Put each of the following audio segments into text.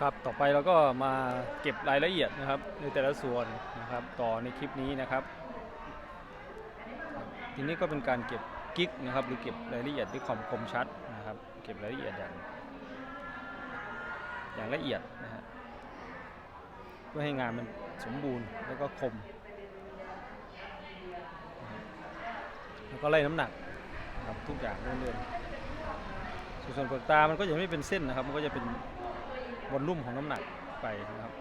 ครับต่อไปเราก็มาเก็บรายละเอียดนะครับ ในแต่ละส่วนนะครับ ต่อในคลิปนี้นะครับ ทีนี้ก็เป็นการเก็บกิ๊กนะครับ หรือเก็บรายละเอียดด้วยความคมชัดนะครับ เก็บรายละเอียดอย่างอย่างละเอียดนะฮะเพื่อให้งานมันสมบูรณ์แล้วก็คม แล้วก็ไล่น้ำหนักนะครับทุกอย่างเรื่อยๆส่วนเปลือกตามันก็จะไม่เป็นเส้นนะครับ มันก็จะเป็น วอลลุ่มของน้ำหนักไปนะครับ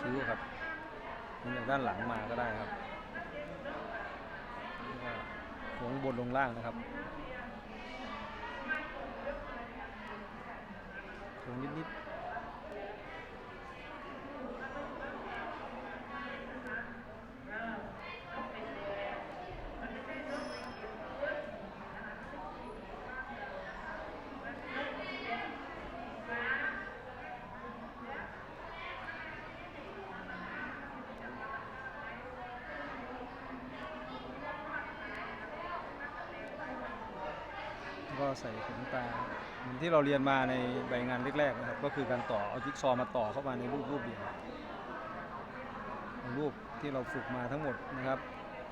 คิ้วครับนี่จากด้านหลังมาก็ได้ครับหัวก็โค้งบนลงล่างนะครับโค้งนิดๆ ใส่ขนตาเหมือนที่เราเรียนมาในใบงานแรกๆนะครับ ก็คือการต่อเอาจิ๊กซอว์มาต่อเข้ามาในรูปรูปเดียวรูปที่เราฝึกมาทั้งหมดนะครับ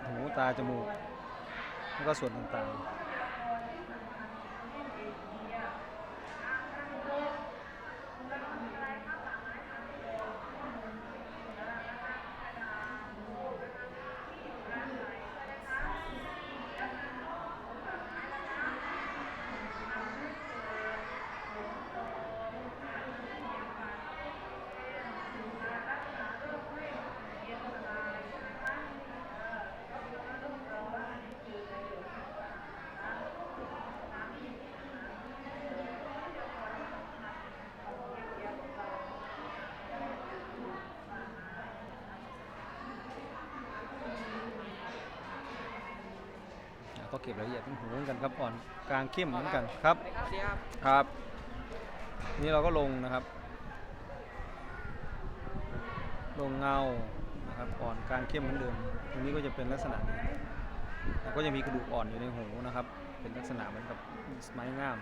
หูตาจมูกแล้วก็ส่วนต่างๆ ก็เก็บรายละเอียดทั้งหูเหมือนกันครับอ่อนกลางเข้มเหมือนกันครับสวัสดีครับครับ นี่เราก็ลงนะครับ ลงเงานะครับอ่อนกลางเข้มเหมือนเดิมตรงนี้ก็จะเป็นลักษณะนี้แล้วก็ยังมีกระดูกอ่อนอยู่ในหูนะครับ เป็นลักษณะเหมือนกับไม้งาม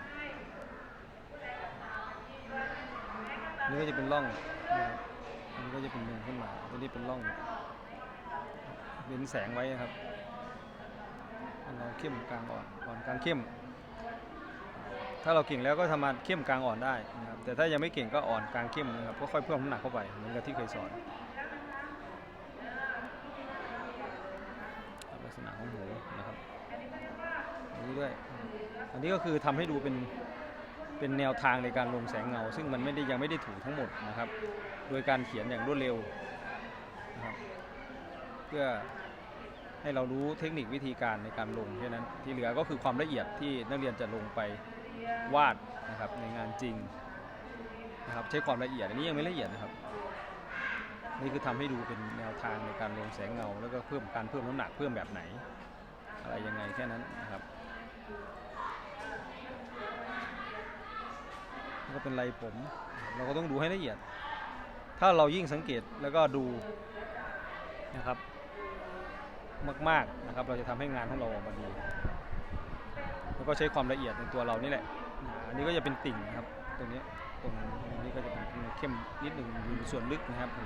นี่ก็จะเป็นร่องนะครับอันนี้ก็จะเป็นนูนขึ้นมาตัวนี้เป็นร่องเว้นแสงไว้นะครับอัน เราเข้มกลางอ่อนอ่อนกลางเข้ม ถ้าเราเก่งแล้วก็ทำมาเข้มกลางอ่อนได้นะครับแต่ถ้ายังไม่เก่งก็อ่อนกลางเข้มนะครับก็ค่อยเพิ่มน้ำหนักเข้าไปเหมือนกับที่เคยสอนลักษณะของหูนะครับอันนี้ด้วยอันนี้ก็คือทำให้ดูเป็นเป็นแนวทางในการลงแสงเงา ซึ่งมันไม่ได้ยังไม่ได้ถูกทั้งหมดนะครับ โดยการเขียนอย่างรวดเร็วนะครับเพื่อ ให้เรารู้เทคนิควิธีการในการลงแค่นั้นที่เหลือก็คือความละเอียดที่นักเรียนจะลงไปวาดนะครับในงานจริงนะครับใช้ความละเอียดอันนี้ยังไม่ละเอียดนะครับ นี่คือทำให้ดูเป็นแนวทางในการลงแสงเงา แล้วก็เพิ่มการเพิ่มน้ำหนักเพิ่มแบบไหน อะไรยังไงแค่นั้นนะครับแล้วก็เป็นไรผม เราก็ต้องดูให้ละเอียด ถ้าเรายิ่งสังเกตแล้วก็ดูนะครับ มากๆนะครับเราจะทำให้งานของเราออกมาดี แล้วก็ใช้ความละเอียดในตัวเรานี่แหละอันนี้ก็จะเป็นติ่งนะครับตรงนี้ตรงนี้ก็จะเป็นเข้มนิดหนึ่งอยู่ในส่วนลึกนะครับโห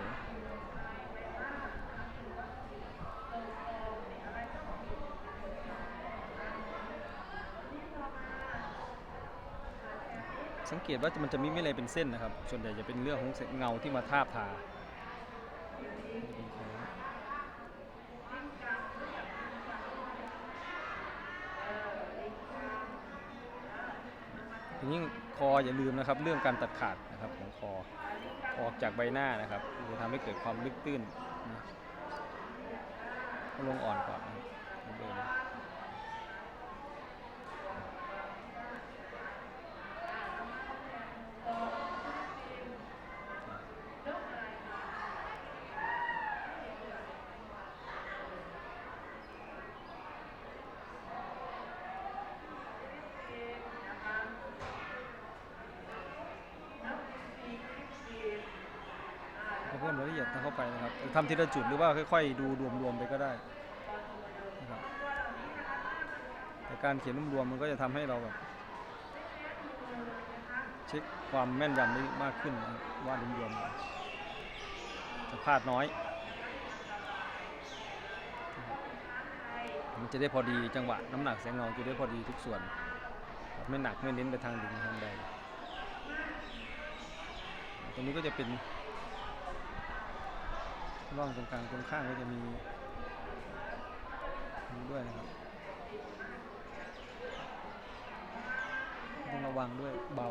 สังเกตว่ามันจะไม่มีอะไรเป็นเส้นนะครับ ส่วนใหญ่จะเป็นเรื่องของเงาที่มาทาบทาจะเป็นของ นี้คออย่าลืมนะครับ เรื่องการตัดขาดนะครับของคอออกจากใบหน้านะครับจะทำให้เกิดความลึกตื้นนะลงอ่อนก่อนนะครับเหมือนเดิมก็ เพิ่มรายละเอียดเข้าไปนะครับทำทีละจุดหรือว่าค่อยๆ ดูรวมๆไปก็ได้นะครับแต่การเขียนรวมๆมันก็จะทำให้เราแบบเช็คความแม่นยำได้มากขึ้นนะครับว่าดรวมๆจะพลาดน้อย มันจะได้พอดีจังหวะน้ำหนักแสงเงาจะได้พอดีทุกส่วน ไม่หนักไม่เน้นไปทางหนึ่งทางใดตรงนี้ก็จะเป็น ร่องตรงกลางตรงข้างก็จะมีด้วยนะครับต้องระวังด้วยเบา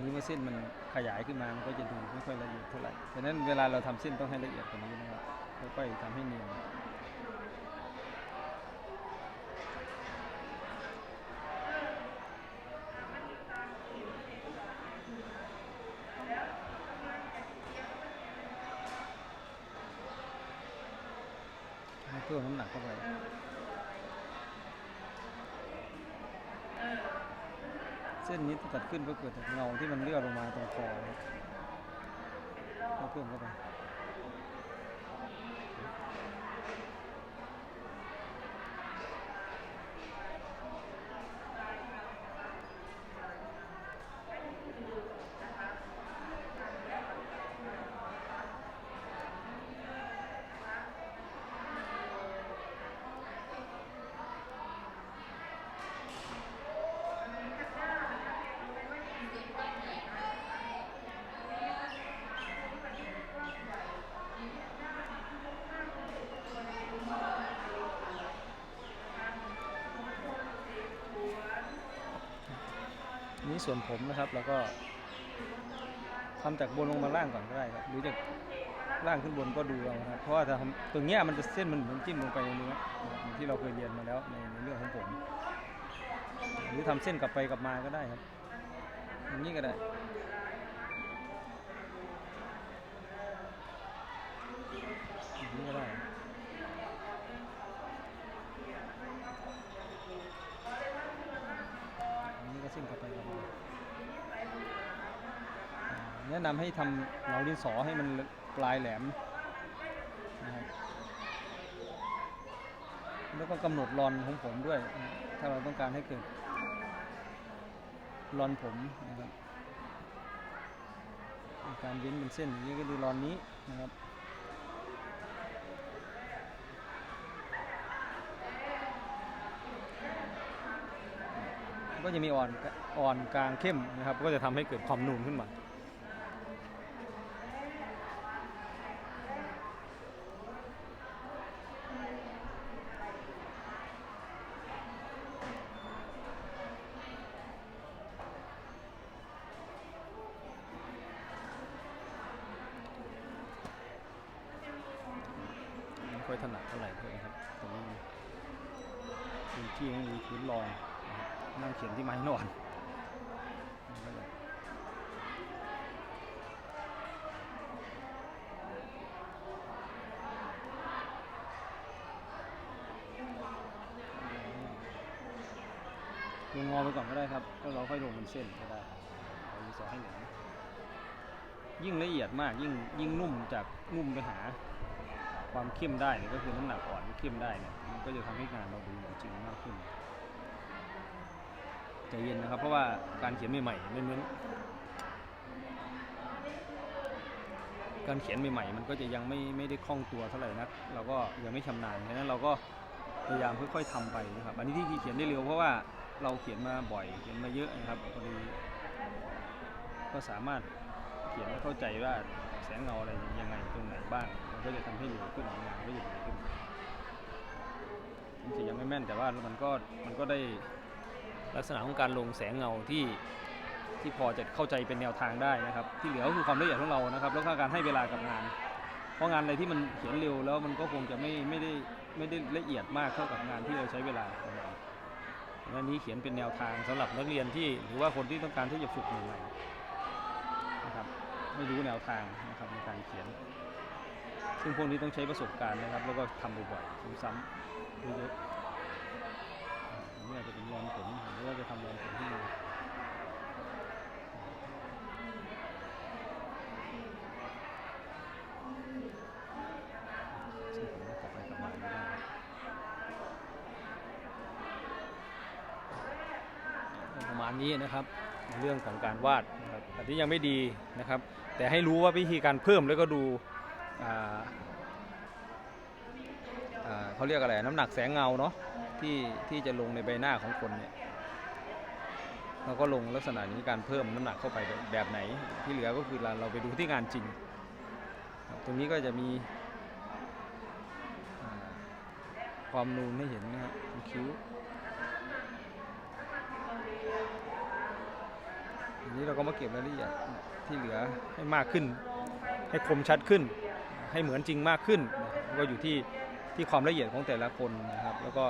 นนี้เมื่อเส้นมันขยายขึ้นมา มันก็จะดูไม่ค่อยละเอียดเท่าไหร่ฉะนั้นเวลาเราทำเส้นต้องให้ละเอียดกว่านี้นะครับ ค่อยๆทำให้เนียน ให้เพิ่มน้ำหนักเข้าไป เส้นนี้ตัดขึ้นก็เกิดเงาที่มันเลื่อนลงมาตรงคอเพิ่มเข้าไป นี่ ส่วนผมนะครับ แล้วก็ทำจากบนลงมาล่างก่อนก็ได้ครับ หรือจากล่างขึ้นบนก็ดูเอาครับเพราะว่าถ้าตรงเนี้ยมันจะเส้นมันเหมือนจิ้มลงไปในเนื้ออย่างที่เราเคยเรียนมาแล้วในในเรื่องของผม หรือทำเส้นกลับไปกลับมาก็ได้ครับอย่างนี้ก็ได้อย่างนี้ก็ได้ อันนี้ก็เส้นกลับไปกลับมาอ่า แนะนำให้ทำเหลาดินสอให้มันปลายแหลมนะครับแล้วก็กำหนดรอนของผมด้วย ถ้าเราต้องการให้เกิดรอนผมนะครับการเว้นเป็นเส้นอย่างนี้ก็ดูรอนนี้นะครับก็จะมีอ่อนอ่อนกลางเข้มนะครับ ก็จะทำให้เกิดความนูนขึ้นมา ไม่ค่อยถนัดเท่าไหร่เลย นะครับตรงนี้พื้นที่ไม่มีพื้นรองนั่งเขียนที่ไม้นอนลงงอไปก่อนก็ได้ครับแล้วเราค่อยลงเป็นเส้นก็ได้เอาดีสอให้แหลมยิ่งละเอียดมากยิ่งยิ่งนุ่มจากนุ่มไปหา ความเข้มได้เนี่ยก็คือน้ำหนักอ่อนเข้มได้เนี่ยมันก็จะทำให้งานเราดูเหมือนจริงมากขึ้นใจเย็นนะครับเพราะว่าการเขียนใหม่ๆไม่เหมือนการเขียนใหม่ๆมันก็จะยังไม่ไม่ได้คล่องตัวเท่าไหร่นักเราก็ยังไม่ชำนาญดังนั้นเราก็พยายามค่อยๆทำไปนะครับอันนี้ที่เขียนได้เร็วเพราะว่าเราเขียนมาบ่อยเขียนมาเยอะนะครับพอดีก็สามารถเขียนให้เข้าใจว่าแสงเงาอะไรยังไงตรงไหนบ้างมันก็จะทำให้เร็วขึ้นงานก็จะดีขึ้นมันจะยังไม่แม่นแต่ว่ามันก็มันก็ได้ลักษณะของการลงแสงเงาที่ที่พอจะเข้าใจเป็นแนวทางได้นะครับ ที่เหลือก็คือความละเอียดของเรานะครับ แล้วก็การให้เวลากับงาน เพราะงานอะไรที่มันเขียนเร็วแล้วมันก็คงจะไม่ไม่ได้ไม่ได้ละเอียดมากเท่ากับงานที่เราใช้เวลาอันนี้เขียนเป็นแนวทางสำหรับนักเรียนที่หรือว่าคนที่ต้องการที่จะฝึกใหม่ๆนะครับไม่รู้แนวทางนะครับในการเขียน ซึ่งพวกนี้ต้องใช้ประสบการณ์นะครับ แล้วก็ทำบ่อยๆซ้ำๆเยอะๆนี่อาจจะเป็นรอนผมหรือว่าจะทำรอนผมขึ้นมาประมาณนี้นะครับเรื่องของการวาดนะครับอันนี้ยังไม่ดีนะครับ แต่ให้รู้ว่าวิธีการเพิ่มแล้วก็ดู เขาเรียกอะไรน้ำหนักแสงเงาเนาะที่ที่จะลงในใบหน้าของคนเนี่ยเราก็ลงลักษณะนี้การเพิ่มน้ำหนักเข้าไปแบบไหน ที่เหลือก็คือเราเราไปดูที่งานจริง ตรงนี้ก็จะมีความนูนให้เห็นนะครับคิ้วทีนี้เราก็มาเก็บรายละเอียดที่เหลือให้มากขึ้น ให้คมชัดขึ้น ให้เหมือนจริงมากขึ้น ก็อยู่ที่ที่ความละเอียดของแต่ละคนนะครับ แล้วก็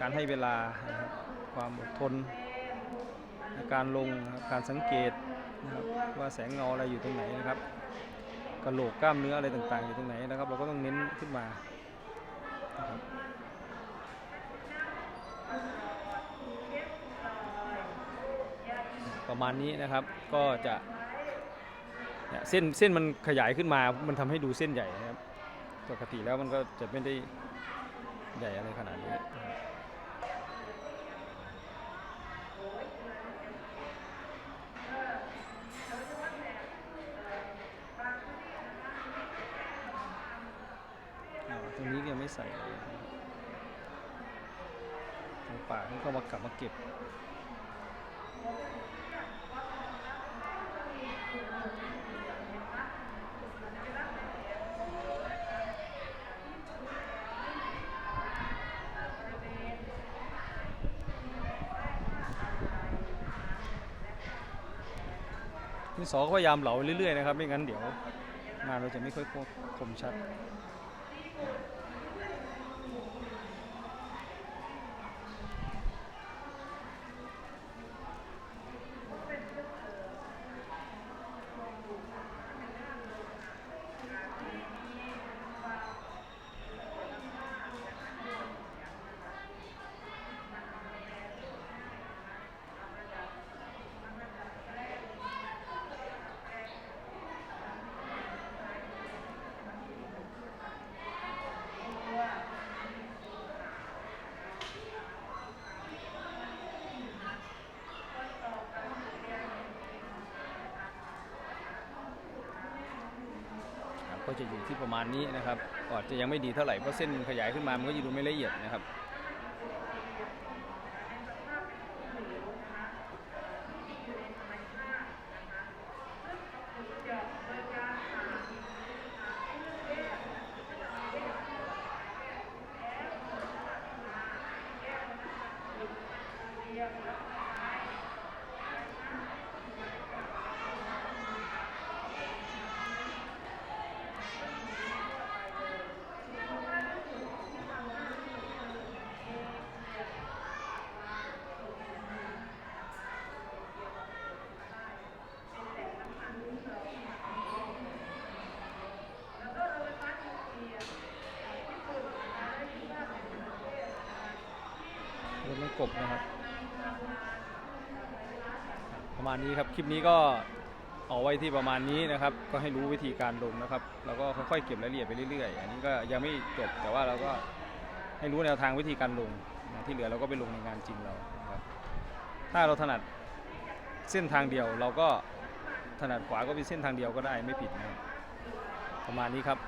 การให้เวลานะครับความอดทนการลงการสังเกตนะครับว่าแสงเงาอะไรอยู่ตรงไหนนะครับกระโหลกกล้ามเนื้ออะไรต่างๆอยู่ตรงไหนนะครับ เราก็ต้องเน้นขึ้นมานะครับประมาณนี้นะครับก็จะ เนี่ยเส้นเส้นมันขยายขึ้นมา มันทำให้ดูเส้นใหญ่นะครับ ปกติแล้วมันก็จะไม่ได้ใหญ่อะไรขนาดนี้ตรงนี้ยังไม่ใส่ตรงปากนี่ก็มากลับมาเก็บ ดินสอก็พยายามเหลาเรื่อยๆนะครับ ไม่งั้นเดี๋ยวงานเราจะไม่ค่อยคมชัด ก็จะอยู่ที่ประมาณนี้นะครับก็อาจจะยังไม่ดีเท่าไหร่เพราะเส้นขยายขึ้นมามันก็ยังดูไม่ละเอียดนะครับ รถน้องกบนะครับ ประมาณนี้ครับคลิปนี้ก็เอาไว้ที่ประมาณนี้นะครับ ก็ให้รู้วิธีการลงนะครับ แล้วก็ค่อยๆเก็บรายละเอียดไปเรื่อยๆ อันนี้ก็ยังไม่จบแต่ว่าเราก็ให้รู้แนวทางวิธีการลงนะที่เหลือเราก็ไปลงในงานจริงเราครับ ถ้าเราถนัดเส้นทางเดียวเราก็ถนัดขวาก็เป็นเส้นทางเดียวก็ได้ไม่ผิดนะประมาณนี้ครับ